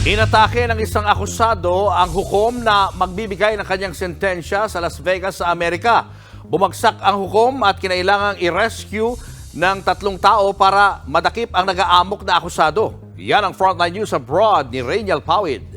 Inatake ng isang akusado ang hukom na magbibigay ng kanyang sentensya sa Las Vegas sa Amerika. Bumagsak ang hukom at kinailangang i-rescue ng tatlong tao para madakip ang nag-aamok na akusado. Yan ang Frontline News Abroad ni Rainiel Pawid.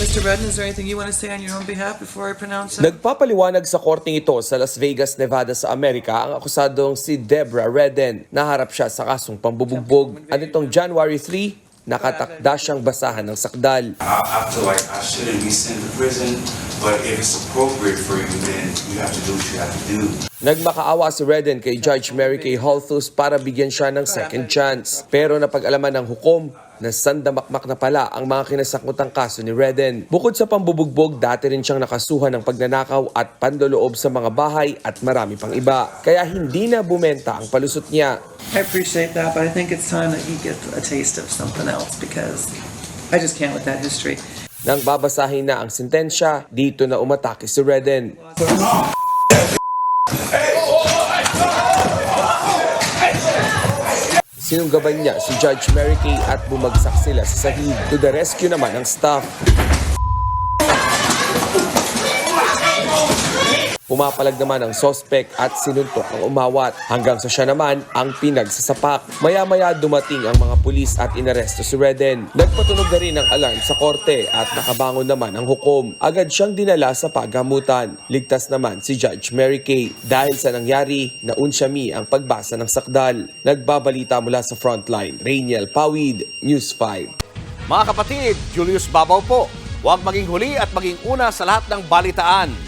Mr. Redden, is there anything you want to say on your own behalf before I pronounce it? Nagpapaliwanag sa korting ito sa Las Vegas, Nevada sa Amerika ang akusadong si Deborah Redden. Naharap siya sa kasong pambubugbog. At itong January 3, nakatakda siyang basahan ng sakdal. I, like I shouldn't be sent to prison, but if it's appropriate for you, then you have to do what you have to do. Nagmakaawa si Redden kay Judge Mary Kay Holthus para bigyan siya ng second chance. Pero napag-alaman ng hukom na sandamakmak na pala ang mga kinasakutang kaso ni Redden. Bukod sa pambubugbog, dati rin siyang nakasuhan ng pagnanakaw at pandoloob sa mga bahay at marami pang iba. Kaya hindi na bumenta ang palusot niya. I appreciate that, but I think it's time that he gets a taste of something else because I just can't with that history. Nang babasahin na ang sentensya, dito na umatake si Redden. Sinunggaban niya si Judge Mary Kay at bumagsak sila sa sahig. To the rescue naman ang staff. Pumapalag naman ang sospek at sinuntok ang umawat hanggang sa siya naman ang pinagsasapak. Maya-maya dumating ang mga pulis at inaresto si Redden. Nagpatunog na rin ang alarm sa korte at nakabangon naman ang hukom. Agad siyang dinala sa paggamutan. Ligtas naman si Judge Mary Kay. Dahil sa nangyari, naunsyami ang pagbasa ng sakdal. Nagbabalita mula sa frontline, Rainiel Pawid, News 5. Mga kapatid, Julius Babaw po. Huwag maging huli at maging una sa lahat ng balitaan.